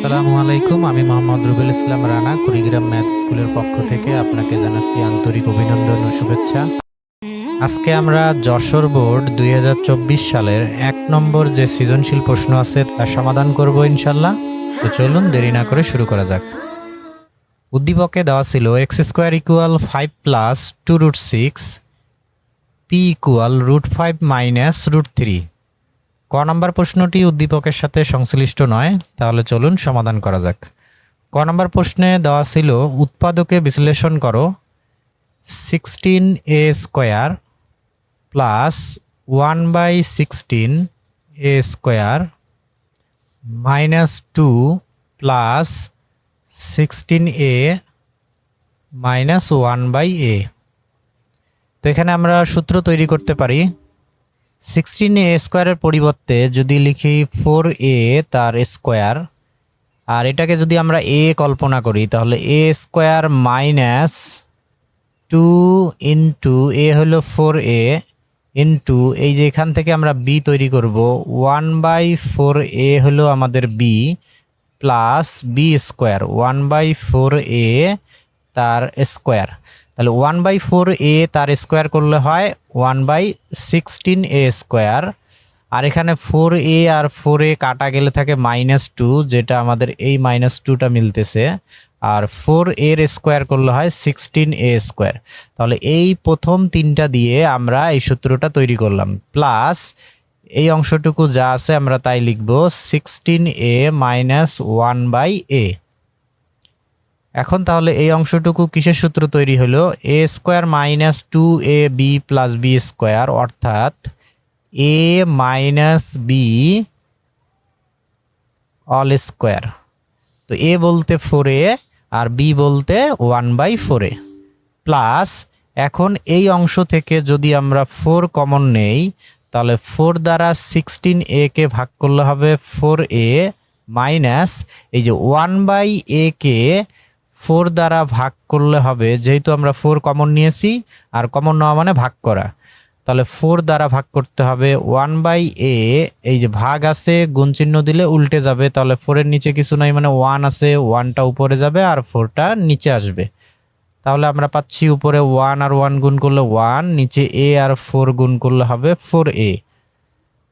আসসালামু আলাইকুম, আমি মোহাম্মদ রুবেল ইসলাম রানা, কুড়িগ্রাম ম্যাথ স্কুলের পক্ষ থেকে আপনাকে জানাচ্ছি আন্তরিক অভিনন্দন ও শুভেচ্ছা। আজকে আমরা যশোর বোর্ড দুই হাজার চব্বিশ সালের এক নম্বর যে সৃজনশীল প্রশ্ন আছে তার সমাধান করব ইনশাল্লাহ। তো চলুন দেরি না করে শুরু করা যাক। উদ্দীপকে দেওয়া ছিল X square equal five plus two root six, P equal root five minus root three. ক নম্বর প্রশ্নটি উদ্দীপকের সাথে সংশ্লিষ্ট নয়, তাহলে চলুন সমাধান করা যাক। ক নম্বর প্রশ্নে দেওয়া ছিল, উৎপাদকে বিশ্লেষণ করো, sixteen A square plus one by sixteen A square minus two plus sixteen A minus one by A. তো এখানে আমরা সূত্র তৈরি করতে পারি সিক্সটিন এ স্কোয়ারের পরিবর্তে যদি লিখি ফোর এ তার স্কোয়ার আর এটাকে যদি আমরা এ কল্পনা করি, তাহলে A square minus two into A হলো ফোর এ ইন্টু এই যে এখান থেকে আমরা বি তৈরি করব ওয়ান বাই ফোর এ হলো আমাদের B plus B square one by four A তার স্কোয়ার তাহলে ওয়ান বাই ফোর এ তার স্কোয়ার করলে হয় one by sixteen A square আর এখানে ফোর এ আর ফোর এ কাটা গেলে থাকে মাইনাস টু যেটা আমাদের এই মাইনাস টুটা মিলতেছে। আর ফোর এর স্কোয়ার করলে হয় সিক্সটিন এ স্কোয়ার তাহলে এই প্রথম তিনটা দিয়ে আমরা এই সূত্রটা তৈরি করলাম। প্লাস এই অংশটুকু যা আছে আমরা তাই লিখব sixteen A minus one by A এখন তাহলে এই অংশটুকু কিসের সূত্র তৈরি হলো? A square minus two A B plus B square অর্থাৎ A minus B all square তো এ বলতে ফোর এ আর বি বলতে one by four A plus এখন এই অংশ থেকে যদি আমরা ফোর কমন নেই, তাহলে ফোর দ্বারা সিক্সটিন এ কে ভাগ করলে হবে ফোর এ মাইনাস এই যে ওয়ান বাই এ কে ফোর দ্বারা ভাগ করলে হবে, যেহেতু আমরা ফোর কমন নিয়েছি, আর কমন নেওয়া মানে ভাগ করা। তাহলে ফোর দ্বারা ভাগ করতে হবে ওয়ান বাই এ, এই যে ভাগ আছে গুণ চিহ্ন দিলে উল্টে যাবে। তাহলে ফোরের নিচে কিছু নাই মানে ওয়ান আছে, ওয়ানটা উপরে যাবে আর ফোরটা নিচে আসবে। তাহলে আমরা পাচ্ছি উপরে ওয়ান আর ওয়ান গুণ করলে ওয়ান, নিচে এ আর ফোর গুণ করলে হবে ফোর এ।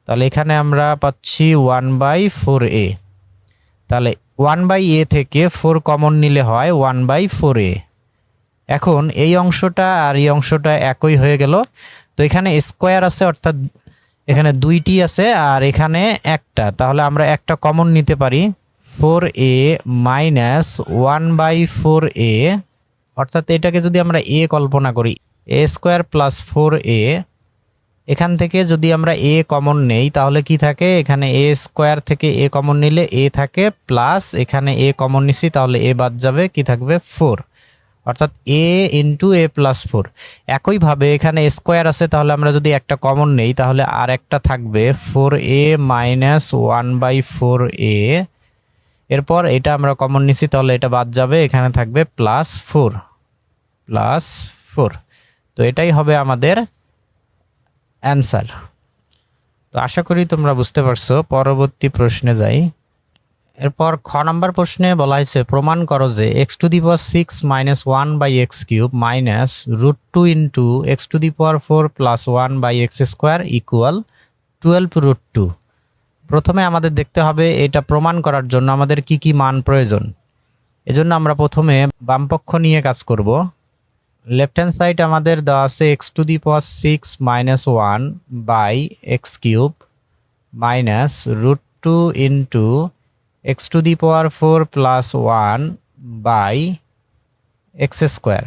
তাহলে এখানে আমরা পাচ্ছি ওয়ান বাই ফোর এ। তাহলে ওয়ান বাই এ থেকে ফোর কমন নিলে হয় ওয়ান বাই ফোর এ। এখন এই অংশটা আর এই অংশটা একই হয়ে গেল। তো এখানে স্কোয়ার আছে, অর্থাৎ এখানে দুইটি আছে আর এখানে একটা। তাহলে আমরা একটা কমন নিতে পারি। Four A minus one by four A, অর্থাৎ এটাকে যদি আমরা এ কল্পনা করি, A square plus four A এখান থেকে যদি আমরা এ কমন নেই, তাহলে কি থাকে? এখানে এ স্কোয়ার থেকে এ কমন নিলে এ থাকে প্লাস এখানে এ কমন নিছি, তাহলে এ বাদ যাবে, কি থাকবে? ফোর অর্থাৎ A into A plus four একইভাবে এখানে স্কোয়ার আছে, তাহলে আমরা যদি একটা কমন নেই, তাহলে আর একটা থাকবে four A minus one by four A এরপর এটা আমরা কমন নিছি, তাহলে এটা বাদ যাবে, এখানে থাকবে প্লাস ফোর প্লাস ফোর তো এটাই হবে আমাদের অ্যান্সার। তো আশা করি তোমরা বুঝতে পারছ, পরবর্তী প্রশ্নে যাই। এরপর খ নাম্বার প্রশ্নে বলা হয়েছে, প্রমাণ করো যে X to the power six minus one by X cube minus root two into X to the power four plus one by X square equal twelve root two প্রথমে আমাদের দেখতে হবে এটা প্রমাণ করার জন্য আমাদের কি কি মান প্রয়োজন। এজন্য আমরা প্রথমে বামপক্ষ নিয়ে কাজ করব। লেফট হ্যান্ড সাইড আমাদের দেওয়া আছে X to the power six minus one by X cube minus root two into X to the power four plus one by X square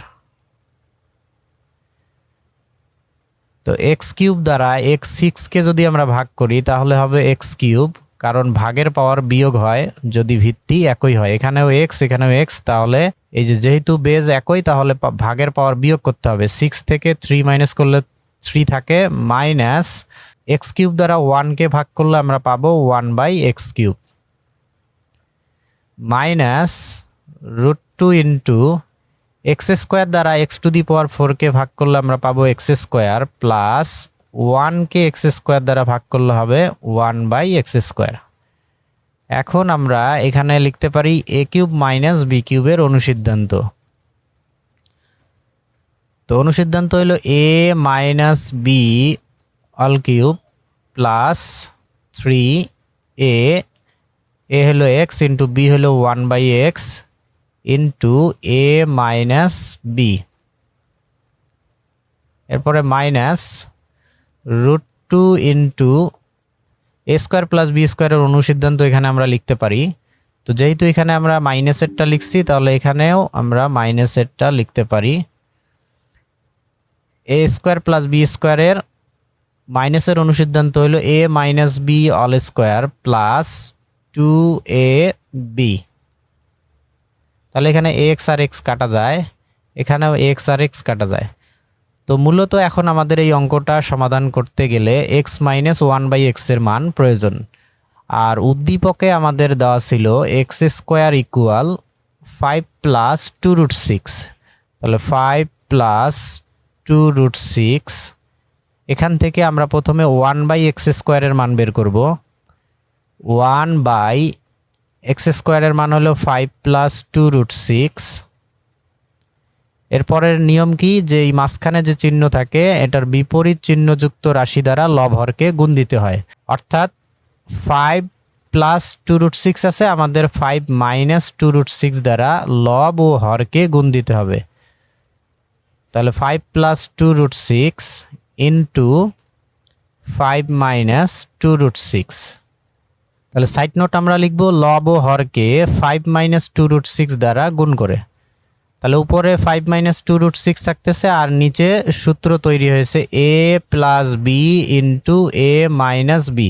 তো এক্স কিউব দ্বারা এক্স সিক্সকে যদি আমরা ভাগ করি, তাহলে হবে এক্স কিউব কারণ ভাগের পাওয়ার বিয়োগ হয় যদি ভিত্তি একই হয়। এখানেও এক্স এখানেও এক্স তাহলে এই যে যেহেতু বেজ একই, তাহলে ভাগের পাওয়ার বিয়োগ করতে হবে। সিক্স থেকে থ্রি মাইনাস করলে থ্রি থাকে মাইনাস এক্স কিউব দ্বারা ওয়ানকে ভাগ করলে আমরা পাবো one by X cube minus root two into X square দ্বারা এক্স টু দি পাওয়ার ফোরকে ভাগ করলে আমরা পাবো এক্স স্কোয়ার প্লাস ওয়ানকে এক্স স্কোয়ার দ্বারা ভাগ করলে হবে ওয়ান বাই এক্স স্কোয়ার। এখন আমরা এখানে লিখতে পারি এ কিউব মাইনাস বি কিউবের অনুসিদ্ধান্ত। তো অনুসিদ্ধান্ত হলো A minus B all cube plus three A A হলো এক্স ইন্টু বি হলো one by X into A minus B. এরপরে minus root two into A square plus B স্কোয়ারের অনুসিদ্ধান্ত এখানে আমরা লিখতে পারি। তো যেহেতু এখানে আমরা মাইনাসেরটা লিখছি, তাহলে এখানেও আমরা মাইনাসেরটা লিখতে পারি। এ স্কোয়ার প্লাস বি স্কোয়ারের মাইনাসের অনুসিদ্ধান্ত হলো A minus B all square plus two A B তাহলে এখানে এক্স আর এক্স কাটা যায়, এখানেও এক্স আর এক্স কাটা যায়। তো মূলত এখন আমাদের এই অঙ্কটা সমাধান করতে গেলে এক্স মাইনাস ওয়ান বাই এক্সের মান প্রয়োজন। আর উদ্দীপকে আমাদের দেওয়া ছিল X square equal five plus two root six তাহলে five plus two root six এখান থেকে আমরা প্রথমে ওয়ান বাই এক্স স্কোয়ারের মান বের করব। ওয়ান বাই এক্স স্কোয়ারের মান হলো five plus two root six এরপরের নিয়ম কি? যে এই মাঝখানে যে চিহ্ন থাকে, এটার বিপরীত চিহ্নযুক্ত রাশি দ্বারা লব হরকে গুণ দিতে হয়। অর্থাৎ five plus two root six আছে, আমাদের five minus two root six দ্বারা লব ও হরকে গুণ দিতে হবে। তাহলে five plus two root six into five minus two root six তাহলে সাইড নোট আমরা লিখব লব ও হরকে five minus two root six দ্বারা গুণ করে। তাহলে উপরে five minus two root six থাকতেছে, আর নিচে সূত্র তৈরি হয়েছে A plus B into A minus B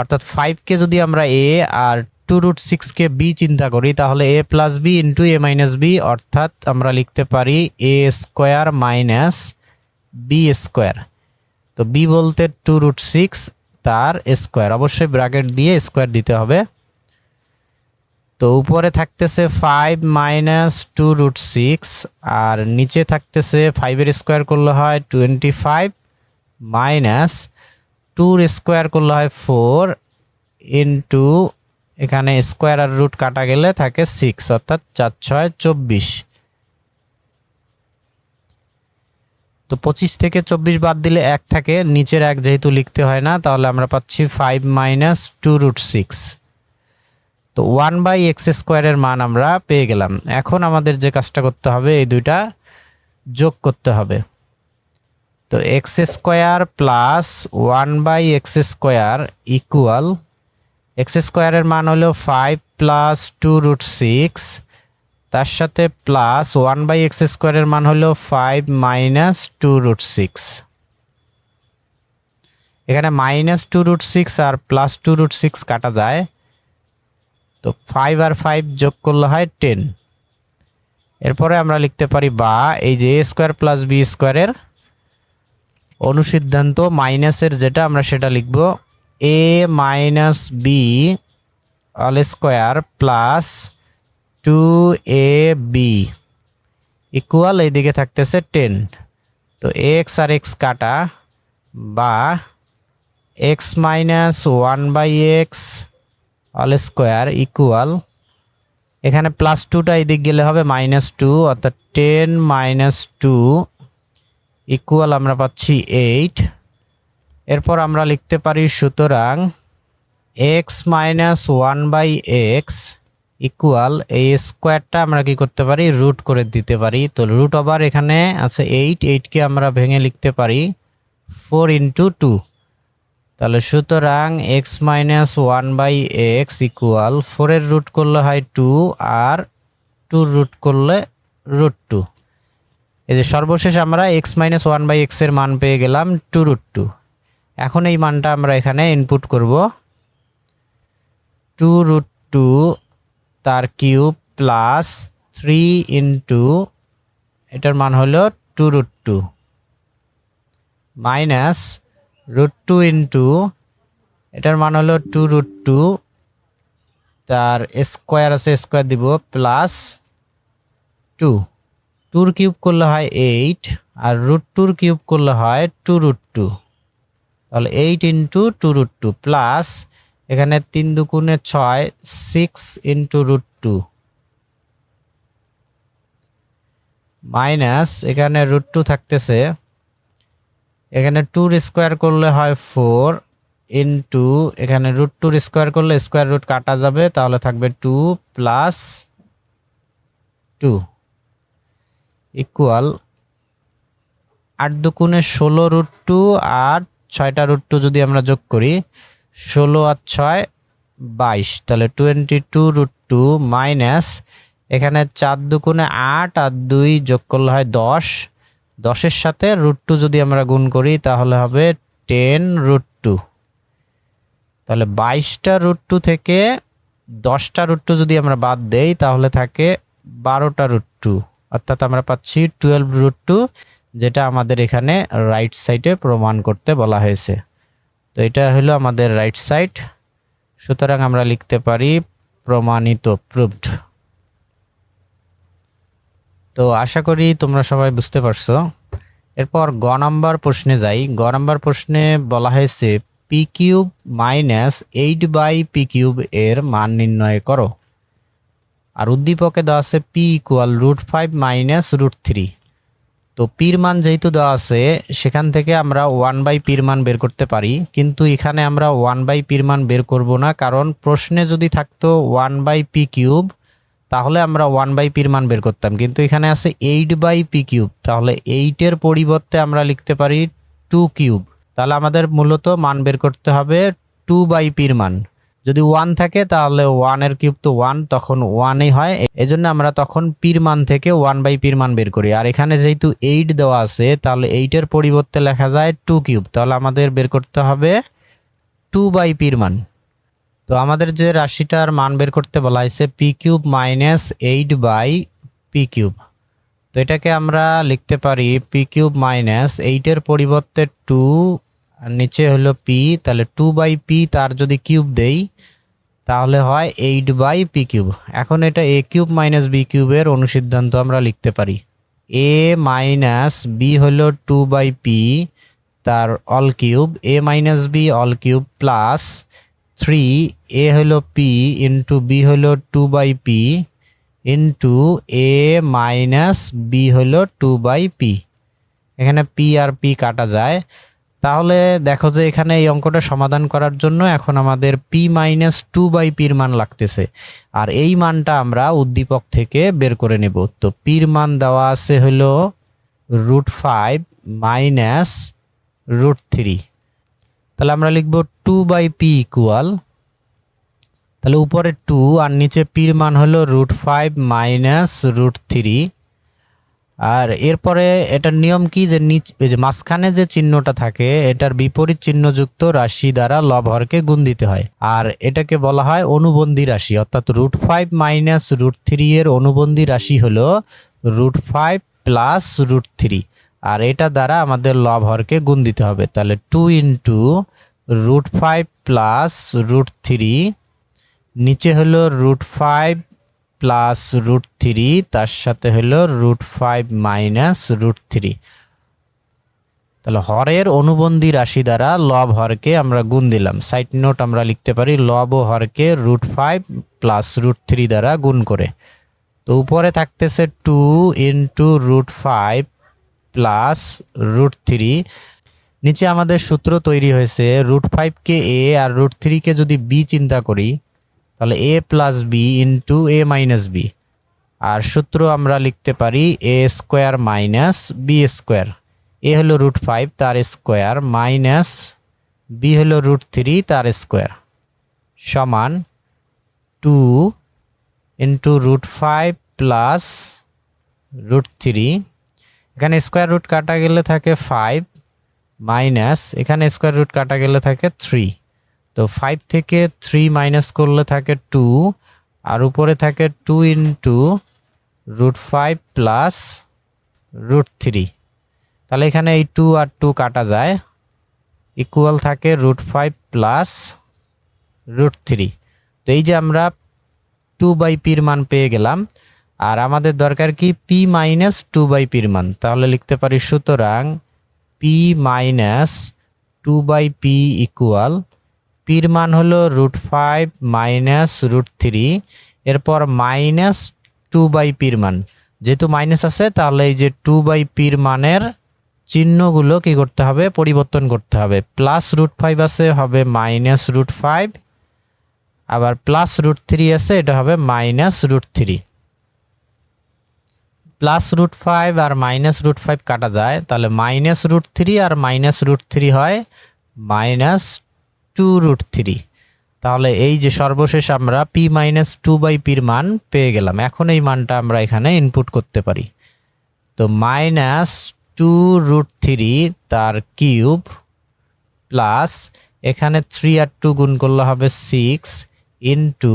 অর্থাৎ ফাইভকে যদি আমরা এ আর টু রুট সিক্সকে বি চিন্তা করি, তাহলে A plus B into A minus B অর্থাৎ আমরা লিখতে পারি A square minus B square তো বি বলতে টু রুট সিক্স তার স্কোয়ার অবশ্যই ব্র্যাকেট দিয়ে স্কোয়ার দিতে হবে। তো উপরে থাকতেছে five minus two root six আর নিচে থাকতেছে ফাইভের স্কোয়ার করলে হয় টোয়েন্টি ফাইভ মাইনাস টুর স্কোয়ার করলে হয় ফোর ইন্টু এখানে স্কোয়ার আর রুট কাটা গেলে থাকে সিক্স অর্থাৎ চার, ছয়, চব্বিশ। তো পঁচিশ থেকে চব্বিশ বাদ দিলে এক থাকে, নিচের এক যেহেতু লিখতে হয় না, তাহলে আমরা পাচ্ছি five minus two root six তো ওয়ান বাই এক্স স্কোয়ারের মান আমরা পেয়ে গেলাম। এখন আমাদের যে কাজটা করতে হবে, এই দুইটা যোগ করতে হবে। তো X square plus one by X square equal, X স্কোয়ারের মান হলো five plus two root six, তার সাথে প্লাস ওয়ান বাই এক্স স্কোয়ারের মান হলো five minus two root six. এখানে মাইনাস টু রুট সিক্স আর প্লাস টু রুট সিক্স কাটা যায়। তো ফাইভ আর ফাইভ যোগ করলে হয় টেন এরপরে আমরা লিখতে পারি বা, এই যে এ স্কোয়ার প্লাস বি স্কোয়ারের অনুসিদ্ধান্ত মাইনাসের যেটা, আমরা সেটা লিখব A minus B all square plus two A B equal এইদিকে থাকতেছে টেন তো এক্স আর এক্স কাটা বা X minus one by X all square equal, এখানে প্লাস টুটা এদিক গেলে হবে মাইনাস টু অর্থাৎ টেন মাইনাস টু ইকুয়াল আমরা পাচ্ছি এইট এরপর আমরা লিখতে পারি সুতরাং X minus one by X equal এই স্কোয়ারটা আমরা কি করতে পারি? রুট করে দিতে পারি। তো রুট ওভার এখানে আছে এইট এইটকে আমরা ভেঙে লিখতে পারি ফোর ইন্টু টু তাহলে সুতরাং X minus one by X equal ফোরের রুট করলে হয় টু আর টুর রুট করলে রুট টু এই যে সর্বশেষ আমরা এক্স মাইনাস ওয়ান বাই এক্সের মান পেয়ে গেলাম টু রুট টু এখন এই মানটা আমরা এখানে ইনপুট করব। টু রুট টু তার কিউব প্লাস থ্রি ইন্টু এটার মান হলো two root two minus root two into এটার মান হলো টু রুট টু তার স্কোয়ার আছে স্কোয়ার দিব প্লাস টু টুর কিউব করলে হয় এইট আর রুট টুর কিউব করলে হয় টু রুট টু তাহলে eight into two root two plus এখানে তিন দুগুণে ছয় six into root two minus এখানে রুট টু থাকতেছে এখানে টুর স্কোয়ার করলে হয় ফোর ইন্টু এখানে রুট টুর স্কোয়ার করলে স্কোয়ার রুট কাটা যাবে, তাহলে থাকবে টু প্লাস টু ইকুয়াল আট দুকুণে ষোলো রুট টু আর ছয়টা রুট টু যদি আমরা যোগ করি, ষোলো আর ছয় বাইশ, তাহলে twenty two root two minus এখানে চার দুকুণে আট আর দুই যোগ করলে হয় দশ দশের সাথে রুট টু যদি আমরা গুণ করি, তাহলে হবে টেন রুট টু তাহলে বাইশটা রুট টু থেকে দশটা রুট টু যদি আমরা বাদ দেই, তাহলে থাকে বারোটা রুট টু অর্থাৎ আমরা পাচ্ছি টুয়েলভ রুট টু যেটা আমাদের এখানে রাইট সাইডে প্রমাণ করতে বলা হয়েছে। তো এটা হলো আমাদের রাইট সাইড সুতরাং আমরা লিখতে পারি প্রমাণিত প্রুভড তো আশা করি তোমরা সবাই বুঝতে পারছ। এরপর গ নাম্বার প্রশ্নে যাই। গ নাম্বার প্রশ্নে বলা হয়েছে P cube minus eight by P cube এর মান নির্ণয় করো। আর উদ্দীপকে দেওয়া আছে P equal root five minus root three তো পির মান যেহেতু দেওয়া আছে, সেখান থেকে আমরা ওয়ান বাই পির মান বের করতে পারি। কিন্তু এখানে আমরা ওয়ান বাই পির মান বের করব না, কারণ প্রশ্নে যদি থাকতো ওয়ান বাই পি কিউব তাহলে আমরা ওয়ান বাই পির মান বের করতাম। কিন্তু এখানে আছে এইট বাই পি কিউব তাহলে এইটের পরিবর্তে আমরা লিখতে পারি টু কিউব তাহলে আমাদের মূলত মান বের করতে হবে টু বাই পির মান। যদি ওয়ান থাকে, তাহলে ওয়ানের কিউব তো ওয়ান তখন ওয়ানই হয়। এজন্য আমরা তখন পির মান থেকে ওয়ান বাই পির মান বের করি। আর এখানে যেহেতু এইট দেওয়া আছে, তাহলে এইটের পরিবর্তে লেখা যায় টু কিউব তাহলে আমাদের বের করতে হবে টু বাই পির মান। তো আমাদের যে রাশিটার মান বের করতে বলা হয়েছে P cube minus eight by P cube তো এটাকে আমরা লিখতে পারি পি কিউব মাইনাস এইটের পরিবর্তে টু নিচে হলো পি তাহলে টু বাই পি তার যদি কিউব দেই, তাহলে হয় এইট বাই পি কিউব এখন এটা এ কিউব মাইনাস বি কিউবের অনুসিদ্ধান্ত আমরা লিখতে পারি। এ মাইনাস বি হলো টু বাই পি তার all cube A minus B all cube plus three A হলো পি ইন্টু বি হলো two by P into A minus B হলো টু বাই পি এখানে পি আর পি কাটা যায়। তাহলে দেখো যে এখানে এই অঙ্কটা সমাধান করার জন্য এখন আমাদের পি মাইনাস টু বাই পির মান লাগতেছে। আর এই মানটা আমরা উদ্দীপক থেকে বের করে নেব। তো পির মান দেওয়া আছে হলো root five minus root three তাহলে আমরা লিখব টু বাই পি ইকুয়াল তাহলে উপরে টু আর নিচে পির মান হলো root five minus root three আর এরপরে এটার নিয়ম কি যে নিচ যে মাঝখানে যে চিহ্নটা থাকে, এটার বিপরীত চিহ্নযুক্ত রাশি দ্বারা লবহরকে গুণ দিতে হয়। আর এটাকে বলা হয় অনুবন্ধী রাশি, অর্থাৎ root five minus root three এর অনুবন্ধী রাশি হলো root five plus root three আর এটা দ্বারা আমাদের লব হরকে গুণ দিতে হবে। তাহলে two into root five plus root three নিচে হলো root five plus root three তার সাথে হলো root five minus root three তাহলে হরের অনুবন্ধী রাশি দ্বারা লব হরকে আমরা গুণ দিলাম। সাইড নোট আমরা লিখতে পারি লব ও হরকে root five plus root three দ্বারা গুণ করে। তো উপরে থাকতেছে two into root five plus root three. নিচে আমাদের সূত্র তৈরি হয়েছে, রুট ফাইভকে এ আর রুট থ্রিকে যদি বি চিন্তা করি, তাহলে A plus B into A minus B. আর সূত্র আমরা লিখতে পারি A square minus B square. A হলো রুট ফাইভ তার স্কোয়ার মাইনাস বি হলো রুট থ্রি তার স্কোয়ার সমান two into root five plus root three এখানে স্কোয়ার রুট কাটা গেলে থাকে ফাইভ মাইনাস এখানে স্কোয়ার রুট কাটা গেলে থাকে থ্রি তো ফাইভ থেকে থ্রি মাইনাস করলে থাকে টু আর উপরে থাকে two into root five plus root three তাহলে এখানে এই টু আর টু কাটা যায় ইকুয়াল থাকে root five plus root three তো এই যে আমরা টু বাই পির মান পেয়ে গেলাম আর আমাদের দরকার কি? পি মাইনাস টু বাই পির মান। তাহলে লিখতে পারি সুতরাং P minus two by P equal পির মান হলো root five minus root three এরপর মাইনাস টু বাই পির মান। যেহেতু মাইনাস আছে, তাহলে এই যে টু বাই পির মানের চিহ্নগুলো কি করতে হবে? পরিবর্তন করতে হবে। প্লাস রুট ফাইভ আছে, হবে মাইনাস রুট ফাইভ আবার প্লাস রুট থ্রি আছে, এটা হবে minus root three plus root five আর মাইনাস রুট ফাইভ কাটা যায়, তাহলে মাইনাস রুট থ্রি আর মাইনাস রুট থ্রি হয় মাইনাস টু রুট থ্রি তাহলে এই যে সর্বশেষ আমরা পি মাইনাস টু বাই পির মান পেয়ে গেলাম। এখন এই মানটা আমরা এখানে ইনপুট করতে পারি। তো মাইনাস টু রুট থ্রি তার কিউব প্লাস এখানে থ্রি আর টু গুণ করলে হবে সিক্স ইন্টু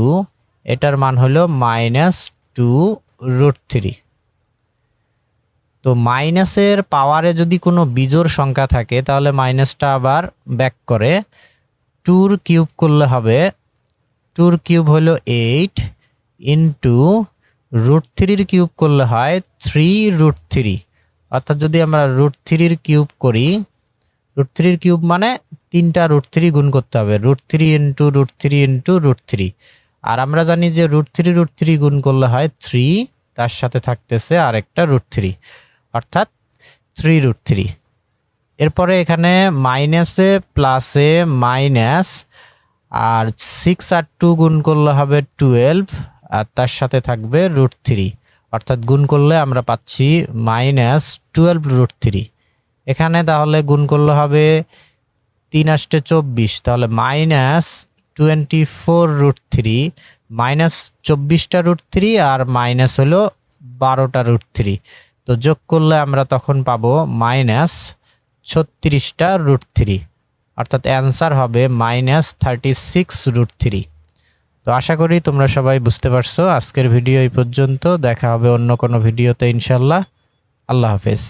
এটার মান হলো মাইনাস টু রুট থ্রি তো মাইনাসের পাওয়ারে যদি কোনো বিজোড় সংখ্যা থাকে, তাহলে মাইনাসটা আবার ব্যাক করে। টুর কিউব করলে হবে, টুর কিউব হলো এইট ইন্টু রুট থ্রির কিউব করলে হয় থ্রি রুট থ্রি অর্থাৎ যদি আমরা রুট থ্রির কিউব করি রুট থ্রির কিউব মানে তিনটা রুট থ্রি গুণ করতে হবে root three into root three into root three আর আমরা জানি যে রুট থ্রি রুট থ্রি গুণ করলে হয় থ্রি তার সাথে থাকতেছে আরেকটা রুট থ্রি অর্থাৎ থ্রি রুট থ্রি এরপরে এখানে মাইনাসে প্লাসে মাইনাস আর সিক্স আর টু গুণ করলে হবে টুয়েলভ আর তার সাথে থাকবে রুট থ্রি অর্থাৎ গুণ করলে আমরা পাচ্ছি মাইনাস টুয়েলভ রুট থ্রি এখানে তাহলে গুণ করলে হবে তিন আষ্টে চব্বিশ, তাহলে minus twenty four root three minus চব্বিশটা রুট থ্রি আর মাইনাস হলো বারোটা রুট থ্রি তো যোগ করলে আমরা তখন পাবো মাইনাস ছত্রিশটা রুট থ্রি অর্থাৎ অ্যান্সার হবে minus thirty six root three তো আশা করি তোমরা সবাই বুঝতে পারছ। আজকের ভিডিও এই পর্যন্ত। দেখা হবে অন্য কোনো ভিডিওতে ইনশাল্লাহ আল্লাহ হাফেজ।